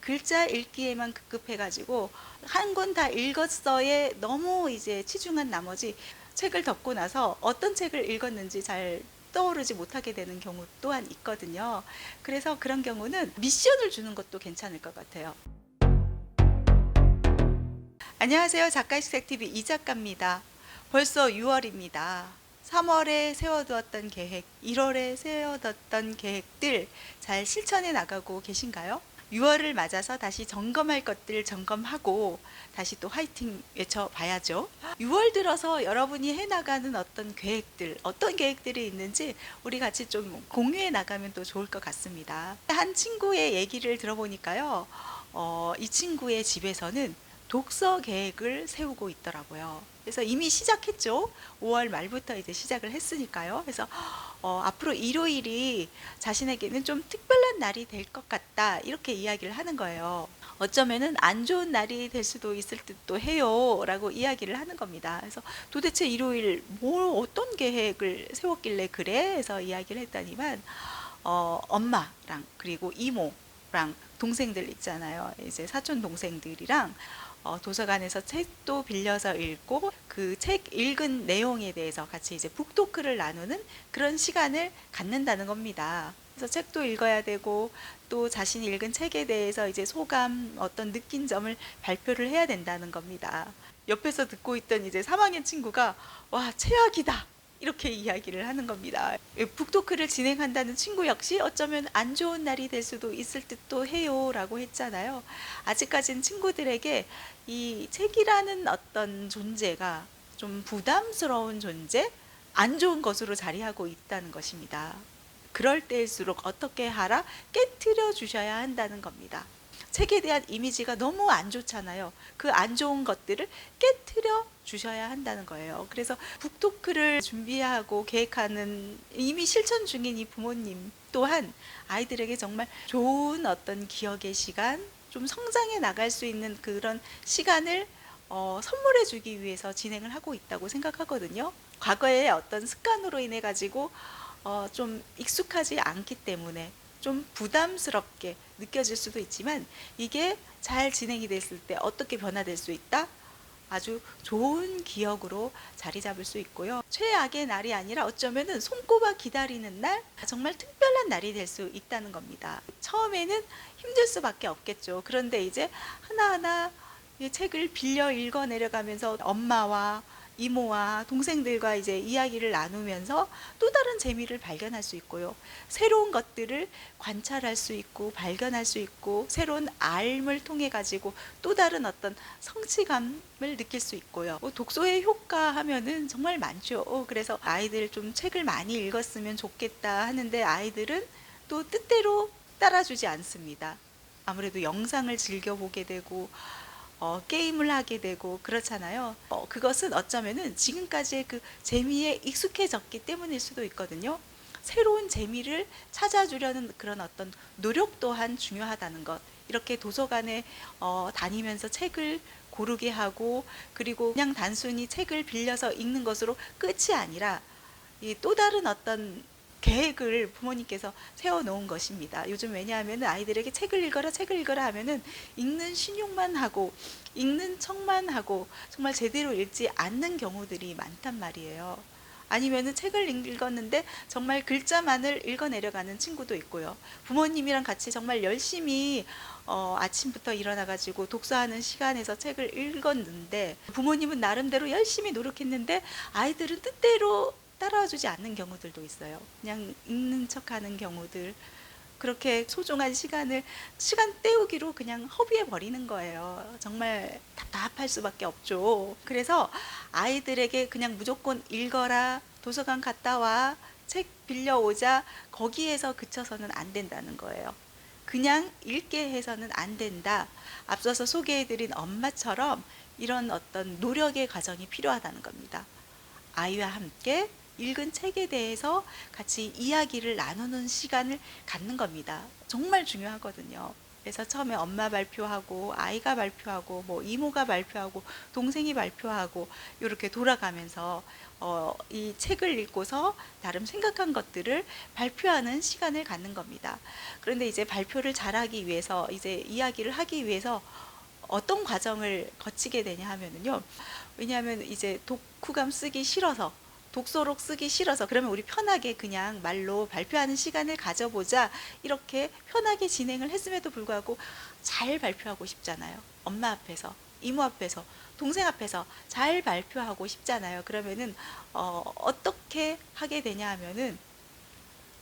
글자 읽기에만 급급해가지고 한 권 다 읽었어에 너무 이제 치중한 나머지 책을 덮고 나서 어떤 책을 읽었는지 잘 떠오르지 못하게 되는 경우 또한 있거든요. 그래서 그런 경우는 미션을 주는 것도 괜찮을 것 같아요. 안녕하세요. 작가식색 TV 이 작가입니다. 벌써 6월입니다. 3월에 세워두었던 계획, 1월에 세워뒀던 계획들 잘 실천해 나가고 계신가요? 6월을 맞아서 다시 점검할 것들 점검하고 다시 또 화이팅 외쳐봐야죠. 6월 들어서 여러분이 해나가는 어떤 계획들, 어떤 계획들이 있는지 우리 같이 좀 공유해 나가면 또 좋을 것 같습니다. 한 친구의 얘기를 들어보니까요, 어, 이 친구의 집에서는 독서 계획을 세우고 있더라고요. 그래서 이미 시작했죠. 5월 말부터 이제 시작을 했으니까요. 그래서 어, 앞으로 일요일이 자신에게는 좀 특별한 날이 될 것 같다 이렇게 이야기를 하는 거예요. 어쩌면은 안 좋은 날이 될 수도 있을 듯도 해요라고 이야기를 하는 겁니다. 그래서 도대체 일요일 뭘 어떤 계획을 세웠길래 그래? 해서 이야기를 했더니만 어, 엄마랑 그리고 이모랑 동생들 있잖아요. 이제 사촌 동생들이랑 어, 도서관에서 책도 빌려서 읽고 그 책 읽은 내용에 대해서 같이 이제 북토크를 나누는 그런 시간을 갖는다는 겁니다. 그래서 책도 읽어야 되고 또 자신이 읽은 책에 대해서 이제 소감 어떤 느낀 점을 발표를 해야 된다는 겁니다. 옆에서 듣고 있던 이제 3학년 친구가 와 최악이다 이렇게 이야기를 하는 겁니다. 북토크를 진행한다는 친구 역시 어쩌면 안 좋은 날이 될 수도 있을 듯도 해요 라고 했잖아요. 아직까지는 친구들에게 이 책이라는 어떤 존재가 좀 부담스러운 존재, 안 좋은 것으로 자리하고 있다는 것입니다. 그럴 때일수록 어떻게 하라 깨트려 주셔야 한다는 겁니다. 책에 대한 이미지가 너무 안 좋잖아요. 그 안 좋은 것들을 깨트려 주셔야 한다는 거예요. 그래서 북토크를 준비하고 계획하는 이미 실천 중인 이 부모님 또한 아이들에게 정말 좋은 어떤 기억의 시간, 좀 성장해 나갈 수 있는 그런 시간을 어, 선물해 주기 위해서 진행을 하고 있다고 생각하거든요. 과거의 어떤 습관으로 인해 가지고 어, 좀 익숙하지 않기 때문에 좀 부담스럽게 느껴질 수도 있지만 이게 잘 진행이 됐을 때 어떻게 변화될 수 있다? 아주 좋은 기억으로 자리 잡을 수 있고요. 최악의 날이 아니라 어쩌면은 손꼽아 기다리는 날, 정말 특별한 날이 될 수 있다는 겁니다. 처음에는 힘들 수밖에 없겠죠. 그런데 이제 하나하나 이 책을 빌려 읽어 내려가면서 엄마와 이모와 동생들과 이제 이야기를 나누면서 또 다른 재미를 발견할 수 있고요. 새로운 것들을 관찰할 수 있고 발견할 수 있고 새로운 알을 통해 가지고 또 다른 어떤 성취감을 느낄 수 있고요. 뭐 독서의 효과 하면은 정말 많죠. 어, 그래서 아이들 좀 책을 많이 읽었으면 좋겠다 하는데 아이들은 또 뜻대로 따라주지 않습니다. 아무래도 영상을 즐겨보게 되고 어, 게임을 하게 되고 그렇잖아요. 어, 그것은 어쩌면은 지금까지의 그 재미에 익숙해졌기 때문일 수도 있거든요. 새로운 재미를 찾아주려는 그런 어떤 노력 또한 중요하다는 것. 이렇게 도서관에 어, 다니면서 책을 고르게 하고 그리고 그냥 단순히 책을 빌려서 읽는 것으로 끝이 아니라 이 또 다른 어떤 계획을 부모님께서 세워놓은 것입니다. 요즘 왜냐하면 아이들에게 책을 읽어라, 책을 읽어라 하면은 읽는 신용만 하고 읽는 척만 하고 정말 제대로 읽지 않는 경우들이 많단 말이에요. 아니면은 책을 읽었는데 정말 글자만을 읽어 내려가는 친구도 있고요. 부모님이랑 같이 정말 열심히 어, 아침부터 일어나가지고 독서하는 시간에서 책을 읽었는데 부모님은 나름대로 열심히 노력했는데 아이들은 뜻대로 따라와주지 않는 경우들도 있어요. 그냥 읽는 척하는 경우들. 그렇게 소중한 시간을 시간 때우기로 그냥 허비해 버리는 거예요. 정말 답답할 수밖에 없죠. 그래서 아이들에게 그냥 무조건 읽어라, 도서관 갔다 와, 책 빌려오자, 거기에서 그쳐서는 안 된다는 거예요. 그냥 읽게 해서는 안 된다. 앞서서 소개해드린 엄마처럼 이런 어떤 노력의 과정이 필요하다는 겁니다. 아이와 함께 읽은 책에 대해서 같이 이야기를 나누는 시간을 갖는 겁니다. 정말 중요하거든요. 그래서 처음에 엄마 발표하고 아이가 발표하고 뭐 이모가 발표하고 동생이 발표하고 이렇게 돌아가면서 어, 이 책을 읽고서 나름 생각한 것들을 발표하는 시간을 갖는 겁니다. 그런데 이제 발표를 잘하기 위해서 이제 이야기를 하기 위해서 어떤 과정을 거치게 되냐 하면은요. 왜냐하면 이제 독후감 쓰기 싫어서 독서록 쓰기 싫어서 그러면 우리 편하게 그냥 말로 발표하는 시간을 가져보자 이렇게 편하게 진행을 했음에도 불구하고 잘 발표하고 싶잖아요. 엄마 앞에서 이모 앞에서 동생 앞에서 잘 발표하고 싶잖아요. 그러면은 어, 어떻게 하게 되냐 하면은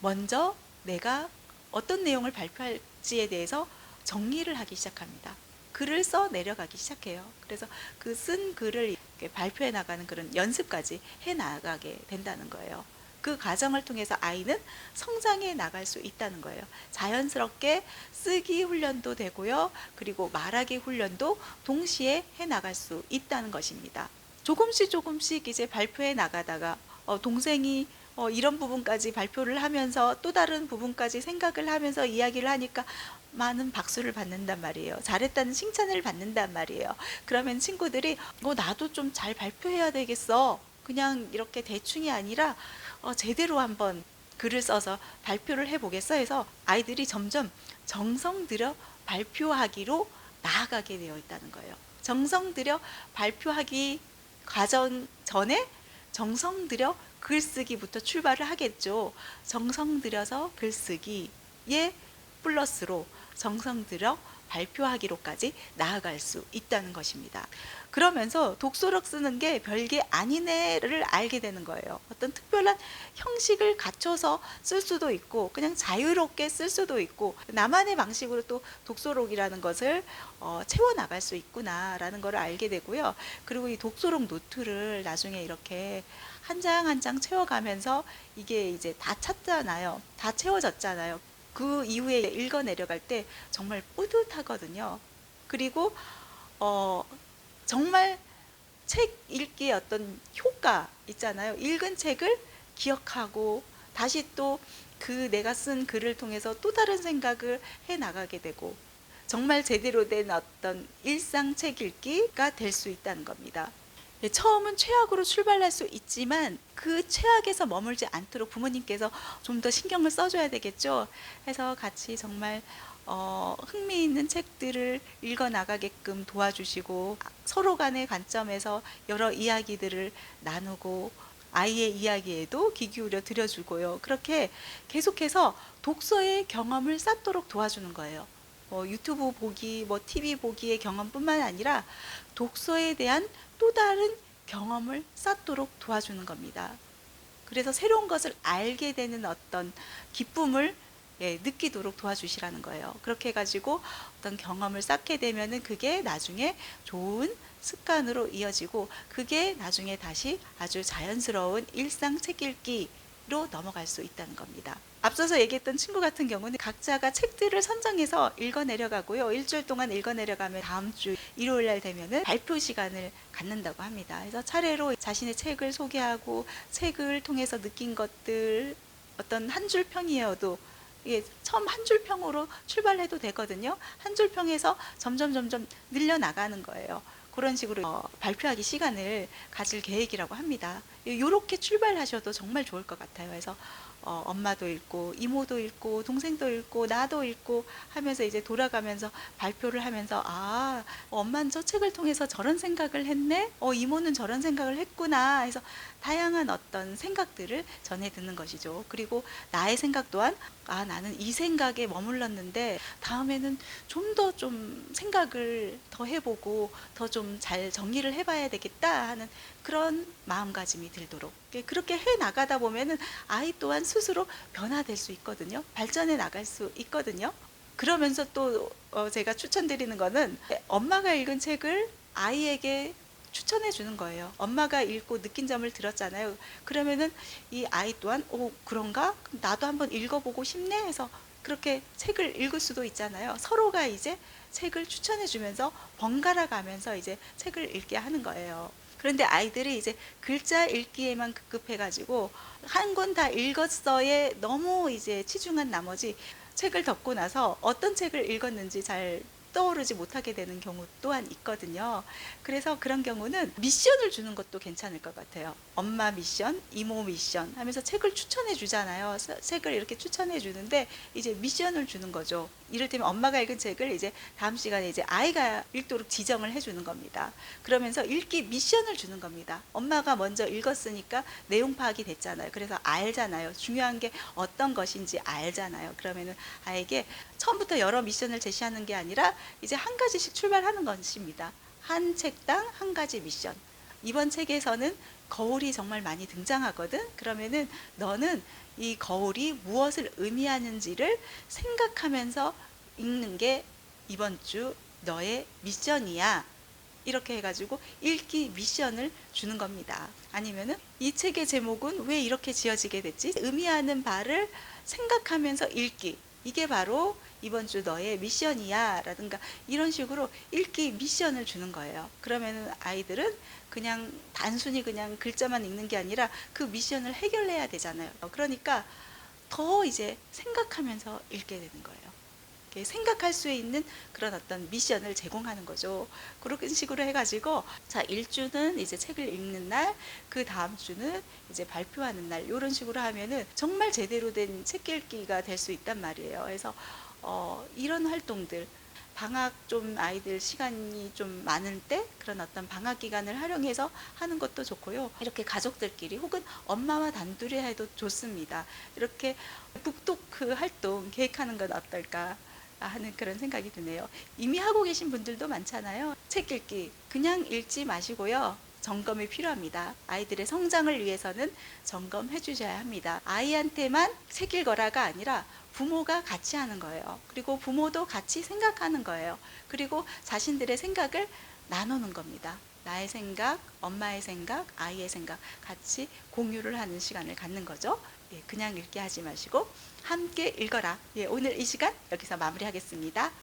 먼저 내가 어떤 내용을 발표할지에 대해서 정리를 하기 시작합니다. 글을 써 내려가기 시작해요. 그래서 그 쓴 글을 발표해 나가는 그런 연습까지 해 나가게 된다는 거예요. 그 과정을 통해서 아이는 성장해 나갈 수 있다는 거예요. 자연스럽게 쓰기 훈련도 되고요. 그리고 말하기 훈련도 동시에 해 나갈 수 있다는 것입니다. 조금씩 조금씩 이제 발표해 나가다가 어, 동생이 어, 이런 부분까지 발표를 하면서 또 다른 부분까지 생각을 하면서 이야기를 하니까 많은 박수를 받는단 말이에요. 잘했다는 칭찬을 받는단 말이에요. 그러면 친구들이 어, 나도 좀 잘 발표해야 되겠어. 그냥 이렇게 대충이 아니라 어, 제대로 한번 글을 써서 발표를 해보겠어 해서 아이들이 점점 정성 들여 발표하기로 나아가게 되어 있다는 거예요. 정성 들여 발표하기 과정 전에 정성 들여 글쓰기부터 출발을 하겠죠. 정성 들여서 글쓰기에 플러스로 정성 들여 발표하기로까지 나아갈 수 있다는 것입니다. 그러면서 독서력 쓰는 게 별게 아니네를 알게 되는 거예요. 어떤 특별한 형식을 갖춰서 쓸 수도 있고 그냥 자유롭게 쓸 수도 있고 나만의 방식으로 또 독서록이라는 것을 어, 채워 나갈 수 있구나라는 걸 알게 되고요. 그리고 이 독서록 노트를 나중에 이렇게 한장 한 장 채워가면서 이게 이제 다 찼잖아요. 다 채워졌잖아요. 그 이후에 읽어 내려갈 때 정말 뿌듯하거든요. 그리고 어 정말 책 읽기의 어떤 효과 있잖아요. 읽은 책을 기억하고 다시 또 그 내가 쓴 글을 통해서 또 다른 생각을 해 나가게 되고 정말 제대로 된 어떤 일상 책 읽기가 될 수 있다는 겁니다. 네, 처음은 최악으로 출발할 수 있지만 그 최악에서 머물지 않도록 부모님께서 좀 더 신경을 써줘야 되겠죠. 해서 같이 정말 어, 흥미있는 책들을 읽어 나가게끔 도와주시고 서로 간의 관점에서 여러 이야기들을 나누고 아이의 이야기에도 귀 기울여 들여주고요. 그렇게 계속해서 독서의 경험을 쌓도록 도와주는 거예요. 뭐 유튜브 보기, 뭐 TV 보기의 경험뿐만 아니라 독서에 대한 또 다른 경험을 쌓도록 도와주는 겁니다. 그래서 새로운 것을 알게 되는 어떤 기쁨을 예, 느끼도록 도와주시라는 거예요. 그렇게 해가지고 어떤 경험을 쌓게 되면은 그게 나중에 좋은 습관으로 이어지고 그게 나중에 다시 아주 자연스러운 일상 책 읽기로 넘어갈 수 있다는 겁니다. 앞서서 얘기했던 친구 같은 경우는 각자가 책들을 선정해서 읽어 내려가고요. 일주일 동안 읽어 내려가면 다음 주 일요일 날 되면은 발표 시간을 갖는다고 합니다. 그래서 차례로 자신의 책을 소개하고 책을 통해서 느낀 것들 어떤 한 줄 평이어도 이게 처음 한 줄 평으로 출발해도 되거든요. 한 줄 평에서 점점 점점 늘려 나가는 거예요. 그런 식으로 어, 발표하기 시간을 가질 계획이라고 합니다. 이렇게 출발하셔도 정말 좋을 것 같아요. 그래서 어, 엄마도 읽고 이모도 읽고 동생도 읽고 나도 읽고 하면서 이제 돌아가면서 발표를 하면서 아 엄마는 저 책을 통해서 저런 생각을 했네? 어 이모는 저런 생각을 했구나. 해서 다양한 어떤 생각들을 전해 듣는 것이죠. 그리고 나의 생각 또한 아 나는 이 생각에 머물렀는데 다음에는 좀 더좀 생각을 더 해보고 더 좀 잘 정리를 해봐야 되겠다 하는 그런 마음가짐이 들도록 그렇게 해 나가다 보면은 아이 또한 스스로 변화될 수 있거든요. 발전해 나갈 수 있거든요. 그러면서 또 어, 제가 추천드리는 거는 엄마가 읽은 책을 아이에게 추천해 주는 거예요. 엄마가 읽고 느낀 점을 들었잖아요. 그러면은 이 아이 또한 오 그런가? 나도 한번 읽어보고 싶네 해서 그렇게 책을 읽을 수도 있잖아요. 서로가 이제 책을 추천해 주면서 번갈아 가면서 이제 책을 읽게 하는 거예요. 그런데 아이들이 이제 글자 읽기에만 급급해가지고 한 권 다 읽었어에 너무 이제 치중한 나머지 책을 덮고 나서 어떤 책을 읽었는지 잘 떠오르지 못하게 되는 경우 또한 있거든요. 그래서 그런 경우는 미션을 주는 것도 괜찮을 것 같아요. 엄마 미션, 이모 미션 하면서 책을 추천해 주잖아요. 서- 책을 이렇게 추천해 주는데 이제 미션을 주는 거죠. 이를테면 엄마가 읽은 책을 이제 다음 시간에 이제 아이가 읽도록 지정을 해 주는 겁니다. 그러면서 읽기 미션을 주는 겁니다. 엄마가 먼저 읽었으니까 내용 파악이 됐잖아요. 그래서 알잖아요. 중요한 게 어떤 것인지 알잖아요. 그러면은 아이에게 처음부터 여러 미션을 제시하는 게 아니라 이제 한 가지씩 출발하는 것입니다. 한 책당 한 가지 미션. 이번 책에서는 거울이 정말 많이 등장하거든. 그러면은 너는 이 거울이 무엇을 의미하는지를 생각하면서 읽는 게 이번 주 너의 미션이야. 이렇게 해가지고 읽기 미션을 주는 겁니다. 아니면은 이 책의 제목은 왜 이렇게 지어지게 됐지? 의미하는 바를 생각하면서 읽기. 이게 바로 이번 주 너의 미션이야. 라든가 이런 식으로 읽기 미션을 주는 거예요. 그러면은 아이들은 그냥 단순히 그냥 글자만 읽는 게 아니라 그 미션을 해결해야 되잖아요. 그러니까 더 이제 생각하면서 읽게 되는 거예요. 생각할 수 있는 그런 어떤 미션을 제공하는 거죠. 그런 식으로 해가지고 자 일주는 이제 책을 읽는 날, 그 다음 주는 이제 발표하는 날 이런 식으로 하면은 정말 제대로 된 책 읽기가 될 수 있단 말이에요. 그래서 어, 이런 활동들 방학 좀 아이들 시간이 좀 많을 때 그런 어떤 방학 기간을 활용해서 하는 것도 좋고요. 이렇게 가족들끼리 혹은 엄마와 단둘이 해도 좋습니다. 이렇게 북토크 활동 계획하는 건 어떨까? 하는 그런 생각이 드네요. 이미 하고 계신 분들도 많잖아요. 책 읽기 그냥 읽지 마시고요. 점검이 필요합니다. 아이들의 성장을 위해서는 점검해 주셔야 합니다. 아이한테만 책 읽어라가 아니라 부모가 같이 하는 거예요. 그리고 부모도 같이 생각하는 거예요. 그리고 자신들의 생각을 나누는 겁니다. 나의 생각, 엄마의 생각, 아이의 생각 같이 공유를 하는 시간을 갖는 거죠. 예, 그냥 읽게 하지 마시고 함께 읽어라. 예, 오늘 이 시간 여기서 마무리하겠습니다.